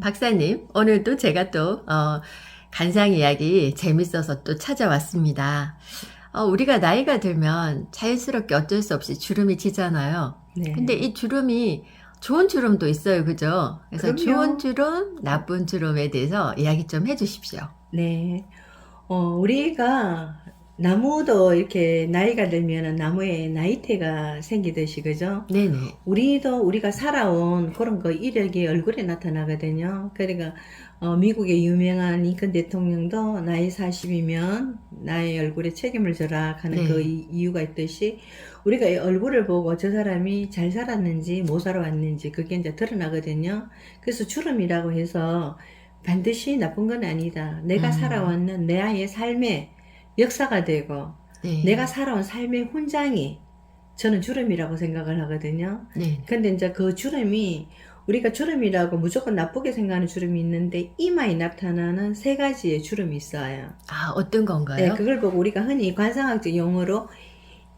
박사님, 오늘도 제가 또, 어, 간상 이야기 재밌어서 또 찾아왔습니다. 어, 우리가 나이가 들면 자연스럽게 어쩔 수 없이 주름이 지잖아요. 네. 근데 이 주름이 좋은 주름도 있어요. 그죠? 그래서 그럼요. 좋은 주름, 나쁜 주름에 대해서 이야기 좀 해주십시오. 네. 어, 우리가 나무도 이렇게 나이가 들면은 나무에 나이테가 생기듯이 그죠? 네네. 우리도 우리가 살아온 그런 거 이력이 얼굴에 나타나거든요. 그러니까 어, 미국의 유명한 링컨 대통령도 나이 40이면 나의 얼굴에 책임을 져라 하는 네. 그 이- 이유가 있듯이 우리가 이 얼굴을 보고 저 사람이 잘 살았는지 못 살아왔는지 그게 이제 드러나거든요. 그래서 주름이라고 해서 반드시 나쁜 건 아니다. 내가 음. 살아왔는 내 아이의 삶의 역사가 되고 네. 내가 살아온 삶의 훈장이 저는 주름이라고 생각을 하거든요. 네. 근데 이제 그 주름이 우리가 주름이라고 무조건 나쁘게 생각하는 주름이 있는데 이마에 나타나는 세 가지의 주름이 있어요. 아, 어떤 네, 건가요? 그걸 보고 우리가 흔히 관상학적 용어로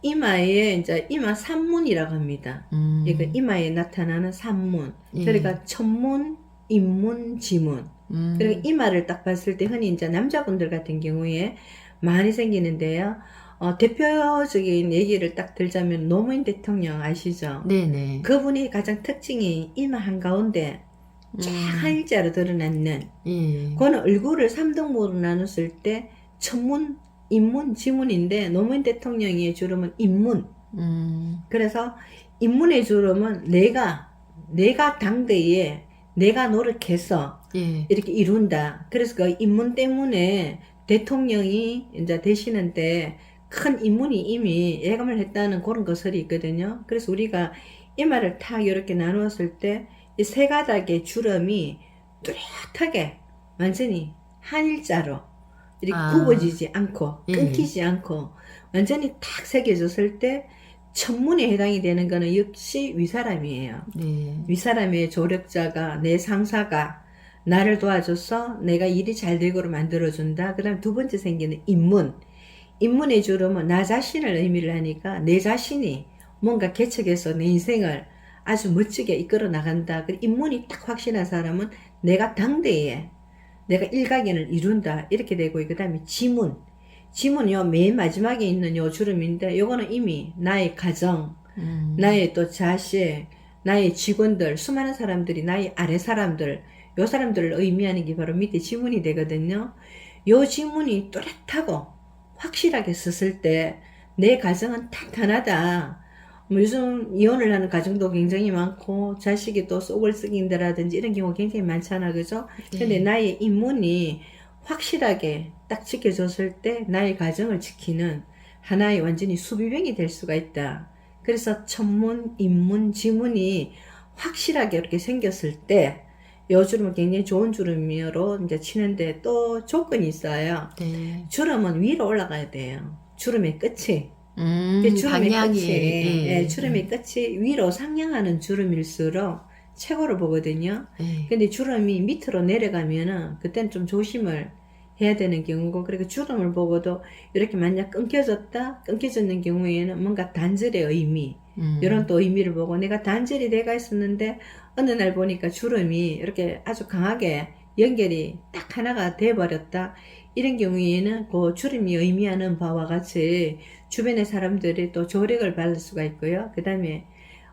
이마에 이제 이마 산문이라고 합니다. 음, 그러니까 이마에 나타나는 산문. 예. 그러니까 천문, 인문, 지문. 음, 그리고 이마를 딱 봤을 때 흔히 이제 남자분들 같은 경우에 많이 생기는데요. 어, 대표적인 얘기를 딱 들자면 노무현 대통령 아시죠? 네네. 그분이 가장 특징이 이마 한가운데 쫙 음, 한일자로 드러났는 예. 그거는 얼굴을 3등분으로 나눴을 때 천문, 인문, 지문인데 노무현 대통령의 주름은 인문 음, 그래서 인문의 주름은 내가 내가 당대에 내가 노력해서 예. 이렇게 이룬다. 그래서 그 인문 때문에 대통령이 이제 되시는데 큰 인문이 이미 예감을 했다는 그런 것들이 있거든요. 그래서 우리가 이마를 탁 이렇게 나누었을 때 이 세 가닥의 주름이 뚜렷하게 완전히 한 일자로 이렇게 아. 굽어지지 않고 예. 끊기지 않고 완전히 탁 새겨졌을 때 천문에 해당이 되는 거는 역시 위사람이에요. 네. 윗사람의 조력자가 내 상사가 나를 도와줘서 내가 일이 잘 되도록 만들어준다. 그 다음 두 번째 생기는 인문. 인문의 주름은 나 자신을 의미를 하니까 내 자신이 뭔가 개척해서 내 인생을 아주 멋지게 이끌어 나간다. 그 인문이 딱 확신한 사람은 내가 당대에 내가 일가견을 이룬다. 이렇게 되고 그 다음에 지문. 지문요 맨 마지막에 있는 요 주름인데 요거는 이미 나의 가정, 음, 나의 또 자식, 나의 직원들, 수많은 사람들이 나의 아래 사람들, 요 사람들을 의미하는 게 바로 밑에 지문이 되거든요. 요 지문이 뚜렷하고 확실하게 썼을 때 내 가정은 탄탄하다. 뭐 요즘 이혼을 하는 가정도 굉장히 많고 자식이 또 속을 썩인다라든지 이런 경우 굉장히 많잖아 그죠? 네. 근데 나의 인문이 확실하게 딱 지켜졌을 때 나의 가정을 지키는 하나의 완전히 수비병이 될 수가 있다. 그래서 천문, 인문, 지문이 확실하게 이렇게 생겼을 때, 요 주름은 굉장히 좋은 주름으로 이제 치는데 또 조건이 있어요. 네. 주름은 위로 올라가야 돼요. 주름의 끝이. 음, 그 주름의 방향이, 끝이, 예. 예, 주름의 끝이 위로 상향하는 주름일수록 최고로 보거든요. 예. 근데 주름이 밑으로 내려가면은 그때는 좀 조심을 해야 되는 경우고 그리고 주름을 보고도 이렇게 만약 끊겨졌다 끊겨졌는 경우에는 뭔가 단절의 의미 음, 이런 또 의미를 보고 내가 단절이 돼가 있었는데 어느 날 보니까 주름이 이렇게 아주 강하게 연결이 딱 하나가 돼 버렸다. 이런 경우에는 그 주름이 의미하는 바와 같이 주변의 사람들이 또 조력을 받을 수가 있고요. 그 다음에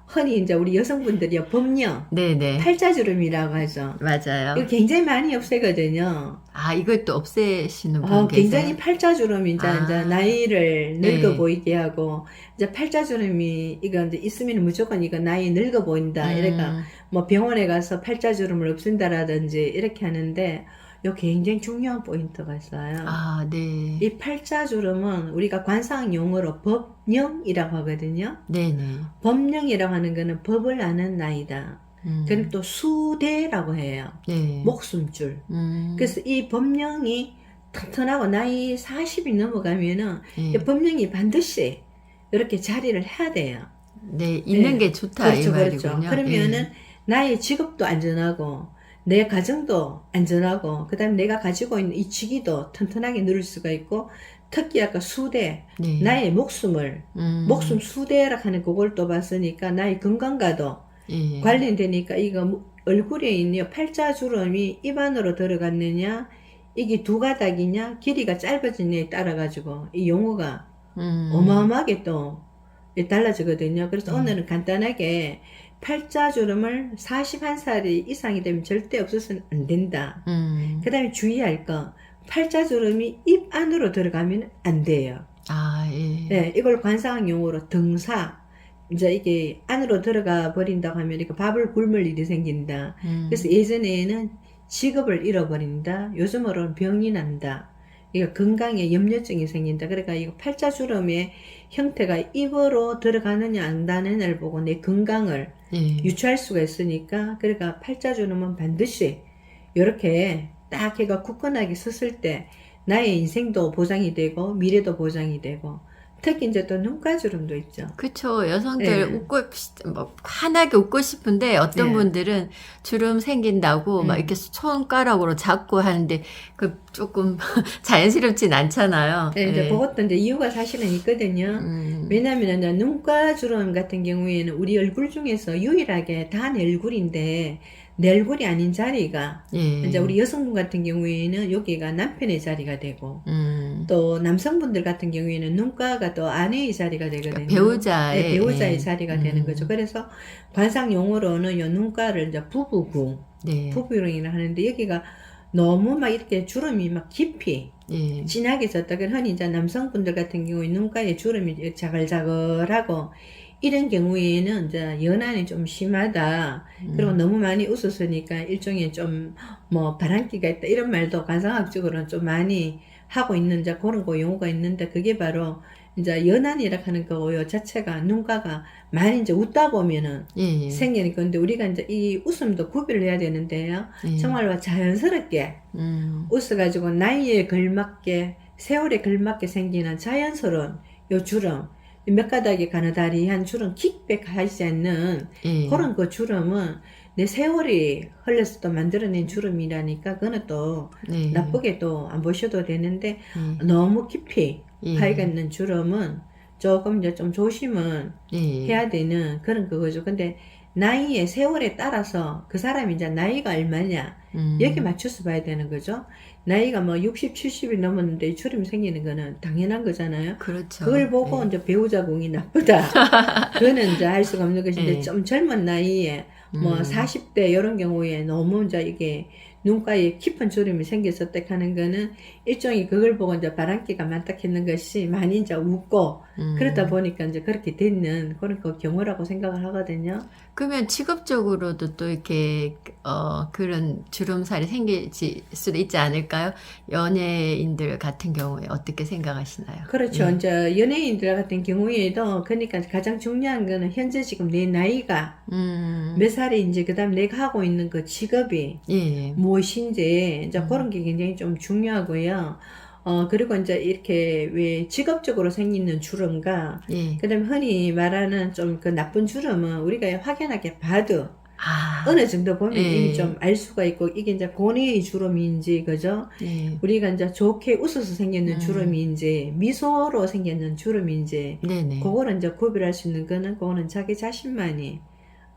흔히 이제 우리 여성분들이 법령 네네. 팔자주름이라고 하죠. 맞아요. 이거 굉장히 많이 없애거든요. 아, 이걸 또 없애시는 분 어, 계세요? 굉장히 팔자주름 이제, 아. 이제 나이를 늙어 네. 보이게 하고 이제 팔자주름이 이거 이제 있으면 무조건 이거 나이 늙어 보인다. 음, 이래가 뭐 병원에 가서 팔자주름을 없앤다라든지 이렇게 하는데 요 굉장히 중요한 포인트가 있어요. 아, 네. 이 팔자주름은 우리가 관상 용어로 법령이라고 하거든요. 네네. 법령이라고 하는 거는 법을 아는 나이다. 음, 그럼 또 수대라고 해요. 네. 목숨줄. 음, 그래서 이 법령이 튼튼하고 나이 40이 넘어가면은 예. 이 법령이 반드시 이렇게 자리를 해야 돼요. 네, 있는 네. 게 좋다 이 그렇죠, 말이군요. 그렇죠. 그러면은 나의 직업도 안전하고 내 가정도 안전하고 그 다음에 내가 가지고 있는 이 직위도 튼튼하게 누릴 수가 있고 특히 아까 수대 예. 네. 나의 목숨을 음, 목숨 수대라 하는 그걸 또 봤으니까 나의 건강과도 예. 관련되니까 이거 무- 얼굴에 있는 팔자주름이 입 안으로 들어갔느냐 이게 두 가닥이냐 길이가 짧아지냐에 따라 가지고 이 용어가 음. 어마어마하게 또 달라지거든요. 그래서 음. 오늘은 간단하게 팔자주름을 41살이 이상이 되면 절대 없어서는 안 된다. 음. 그 다음에 주의할 거 팔자주름이 입 안으로 들어가면 안 돼요. 아, 예. 네, 이걸 관상 용어로 등사. 이제 이게 안으로 들어가 버린다고 하면 이거 밥을 굶을 일이 생긴다. 음. 그래서 예전에는 직업을 잃어버린다. 요즘으로는 병이 난다. 이거 건강에 염려증이 생긴다. 그러니까 이거 팔자주름의 형태가 입으로 들어가느냐 안 가느냐를 보고 내 건강을 예. 유추할 수가 있으니까 그러니까 팔자주름은 반드시 이렇게 딱 해가 굳건하게 섰을 때 나의 인생도 보장이 되고 미래도 보장이 되고 특히 이제 또 눈가주름도 있죠. 그쵸. 여성들 네. 웃고, 싶- 뭐, 환하게 웃고 싶은데, 어떤 네. 분들은 주름 생긴다고, 막 음. 이렇게 손가락으로 잡고 하는데, 그 조금 자연스럽진 않잖아요. 네, 이제 예. 그것도 이제 이유가 사실은 있거든요. 음. 왜냐하면 이제 눈가 주름 같은 경우에는 우리 얼굴 중에서 유일하게 다 내 얼굴인데 내 얼굴이 아닌 자리가 예. 이제 우리 여성분 같은 경우에는 여기가 남편의 자리가 되고 음. 또 남성분들 같은 경우에는 눈가가 또 아내의 자리가 되거든요. 배우자의, 네, 배우자의 예. 자리가 되는 음. 거죠. 그래서 관상 용어로는 요 눈가를 이제 부부구, 네. 부부용이라 하는데 여기가 너무 막 이렇게 주름이 막 깊이 예. 진하게 졌다. 그 흔히 이제 남성분들 같은 경우에 눈가에 주름이 자글자글하고 이런 경우에는 이제 연한이 좀 심하다. 그리고 음. 너무 많이 웃었으니까 일종의 좀 뭐 바람기가 있다. 이런 말도 관상학적으로는 좀 많이 하고 있는 이제 그런 거 용어가 있는데 그게 바로 이제 연한이라 하는 거고요. 자체가 눈가가 많이 이제 웃다 보면은 예. 예. 생기는 건데 우리가 이제 이 웃음도 구별을 해야 되는데요. 예. 정말로 자연스럽게 음. 웃어가지고 나이에 걸맞게 세월에 걸맞게 생기는 자연스러운 요 주름 몇 가닥이 가느다리한 주름 킥백 하지 않는 예. 그런 그 주름은 내 세월이 흘러서 또 만들어낸 주름이라니까 그거는 또 네. 나쁘게 또 안 보셔도 되는데 예. 너무 깊이 예. 파이가 있는 주름은 조금 이제 좀 조심은 예. 해야 되는 그런 그거죠 근데 나이에 세월에 따라서 그 사람이 이제 나이가 얼마냐 음. 여기 맞춰서 봐야 되는 거죠. 나이가 뭐 60, 70이 넘었는데 주름이 생기는 거는 당연한 거잖아요. 그렇죠. 그걸 보고 예. 이제 배우자 공이 나쁘다. 그거는 이제 할 수가 없는 것인데 예. 좀 젊은 나이에 뭐 음. 40대 이런 경우에 너무 이제 이게 눈가에 깊은 주름이 생겼었다 하는 거는 일종의 그걸 보고 이제 바람기가 많다 했는 것이 많이 이제 웃고 음. 그러다 보니까 이제 그렇게 됐는 그런 그 경우라고 생각을 하거든요. 그러면 직업적으로도 또 이렇게 어 그런 주름살이 생길 수도 있지 않을까요? 연예인들 같은 경우에 어떻게 생각하시나요? 그렇죠. 예. 이제 연예인들 같은 경우에도 그러니까 가장 중요한 거는 현재 지금 내 나이가 음. 몇 살인지 그다음 내가 하고 있는 그 직업이 예. 무엇인지 이제 음. 그런 게 굉장히 좀 중요하고요. 어 그리고 이제 이렇게 왜 직업적으로 생기는 주름과 예. 그 다음에 흔히 말하는 좀 그 나쁜 주름은 우리가 확연하게 봐도 아. 어느 정도 보면 예. 이미 좀 알 수가 있고 이게 이제 고뇌의 주름인지 그죠? 예. 우리가 이제 좋게 웃어서 생겼는 음. 주름인지 미소로 생겼는 주름인지 네네. 그거를 이제 구별할 수 있는 거는 그거는 자기 자신만이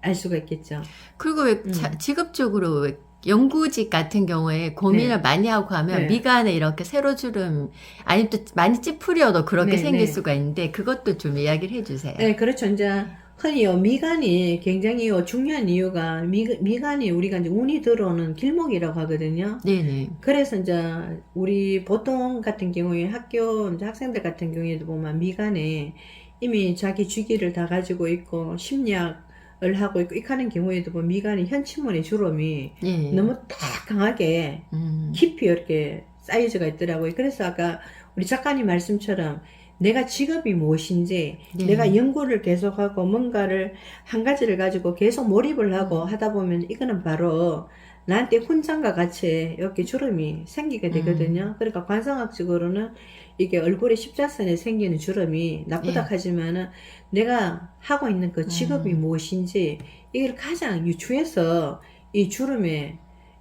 알 수가 있겠죠. 그리고 왜 음. 자- 직업적으로 왜 연구직 같은 경우에 고민을 네. 많이 하고 하면 네. 미간에 이렇게 세로 주름 아니면 또 많이 찌푸려도 그렇게 네, 생길 네. 수가 있는데 그것도 좀 이야기를 해주세요. 네, 그렇죠. 이제 흔히요 미간이 굉장히 요 중요한 이유가 미, 미간이 우리가 이제 운이 들어오는 길목이라고 하거든요. 네네. 그래서 이제 우리 보통 같은 경우에 학교 이제 학생들 같은 경우에도 보면 미간에 이미 자기 주기를 다 가지고 있고 심리학을 하고 있고 이렇게 하는 경우에도 보면 미간이 현치문의 주름이 예. 너무 딱 강하게 음. 깊이 이렇게 사이즈가 있더라고요. 그래서 아까 우리 작가님 말씀처럼 내가 직업이 무엇인지 네. 내가 연구를 계속하고 뭔가를 한 가지를 가지고 계속 몰입을 하고 하다 보면 이거는 바로 나한테 훈장과 같이 이렇게 주름이 생기게 되거든요. 그러니까 관상학적으로는 이게 얼굴에 십자선에 생기는 주름이 나쁘다 예. 하지만은 내가 하고 있는 그 직업이 음. 무엇인지 이걸 가장 유추해서 이 주름의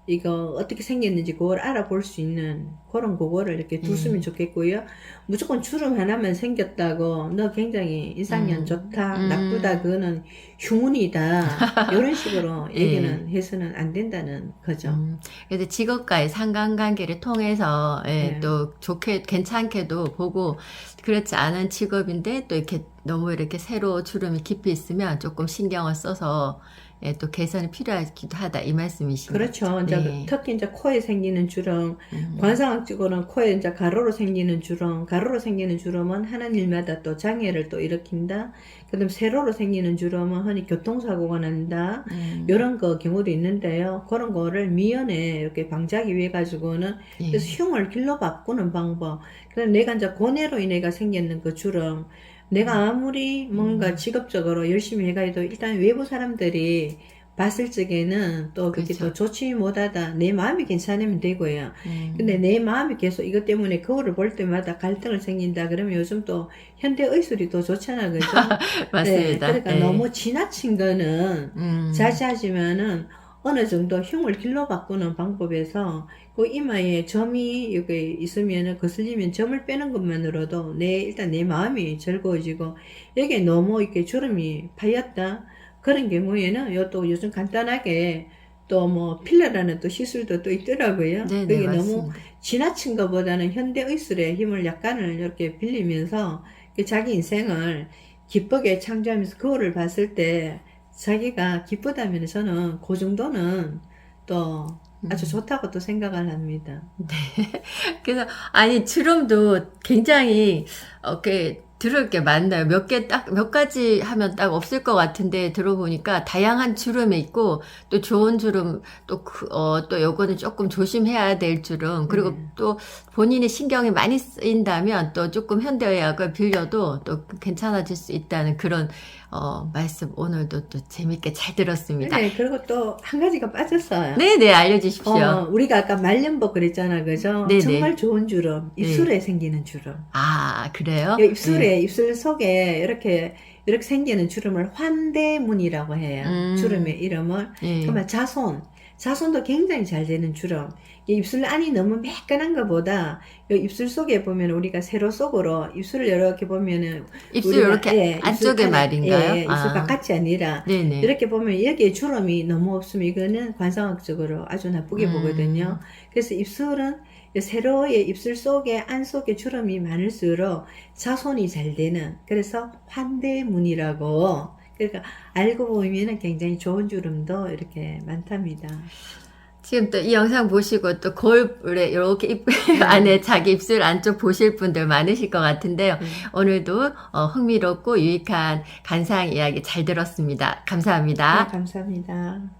이거 어떻게 생겼는지 그걸 알아볼 수 있는 그런 그거를 이렇게 두시면 음. 좋겠고요. 무조건 주름 하나만 생겼다고 너 굉장히 인상이 안 음. 좋다, 음. 나쁘다, 그거는 흉운이다. 이런 식으로 예. 얘기는 해서는 안 된다는 거죠. 음, 그래서 직업과의 상관관계를 통해서 예, 네. 또 좋게 괜찮게도 보고 그렇지 않은 직업인데 또 이렇게 너무 이렇게 새로 주름이 깊이 있으면 조금 신경을 써서 예, 또 개선이 필요하기도 하다 이 말씀이신 그렇죠. 이제 네. 특히 이제 코에 생기는 주름, 음. 관상학적으로는 코에 이제 가로로 생기는 주름, 가로로 생기는 주름은 하는 일마다 또 장애를 또 일으킨다. 그다음 세로로 생기는 주름은 흔히 교통사고가 난다. 음, 이런 거 경우도 있는데요. 그런 거를 미연에 이렇게 방지하기 위해 가지고는 예. 그래서 흉을 길로 바꾸는 방법. 그래서 내가 이제 고뇌로 인해가 생겼는 그 주름. 내가 아무리 뭔가 음. 직업적으로 열심히 해가도 일단 외부 사람들이 봤을 적에는 또 그게 그렇죠. 또 좋지 못하다. 내 마음이 괜찮으면 되고요. 음. 근데 내 마음이 계속 이것 때문에 거울을 볼 때마다 갈등을 생긴다. 그러면 요즘 또 현대 의술이 또 좋잖아. 그죠? 맞습니다. 네, 그러니까 예. 너무 지나친 거는 음. 자제하지만은 어느 정도 흉을 길로 바꾸는 방법에서 그 이마에 점이 여기 있으면은 거슬리면 점을 빼는 것만으로도 내 일단 내 마음이 즐거워지고 여기에 너무 이렇게 주름이 파였다 그런 경우에는 요또 요즘 간단하게 또 뭐 필러라는 또 시술도 또 있더라고요. 네, 그게 네, 너무 맞습니다. 지나친 것보다는 현대 의술의 힘을 약간을 이렇게 빌리면서 그 자기 인생을 기쁘게 창조하면서 거울을 봤을 때 자기가 기쁘다면 저는 그 정도는 또 아주 음. 좋다고 또 생각을 합니다. 그래서 아니 주름도 굉장히 어게 들을 게 많나요? 몇 개 딱 몇 가지 하면 딱 없을 것 같은데 들어보니까 다양한 주름이 있고 또 좋은 주름 또어또 요거는 조금 조심해야 될 주름 그리고 네. 또 본인이 신경이 많이 쓰인다면 또 조금 현대의학을 빌려도 또 괜찮아질 수 있다는 그런 어 말씀 오늘도 또 재밌게 잘 들었습니다. 네, 그리고 또 한 가지가 빠졌어요. 네 네 알려주십시오. 어, 우리가 아까 말년복 그랬잖아, 그죠? 네네. 정말 좋은 주름, 입술에 생기는 주름. 아 그래요? 이 입술에 입술 속에 이렇게 이렇게 생기는 주름을 환대문이라고 해요. 음. 주름의 이름을 예. 정말 자손. 자손도 굉장히 잘 되는 주름. 이 입술 안이 너무 매끈한 것보다 이 입술 속에 보면 우리가 세로 속으로 입술을 이렇게 보면은 입술 이렇게 예, 입술 안쪽에 칸에, 말인가요? 예, 입술 아. 바깥이 아니라 네네. 이렇게 보면 여기에 주름이 너무 없으면 이거는 관상학적으로 아주 나쁘게 음. 보거든요. 그래서 입술은 세로의 입술 속에 안 속에 주름이 많을수록 자손이 잘 되는 그래서 환대문이라고 그러니까 알고 보면은 굉장히 좋은 주름도 이렇게 많답니다. 지금 또 이 영상 보시고 또 거울에 이렇게 입 네. 안에 자기 입술 안쪽 보실 분들 많으실 것 같은데요. 네. 오늘도 어, 흥미롭고 유익한 간상 이야기 잘 들었습니다. 네, 감사합니다. 감사합니다.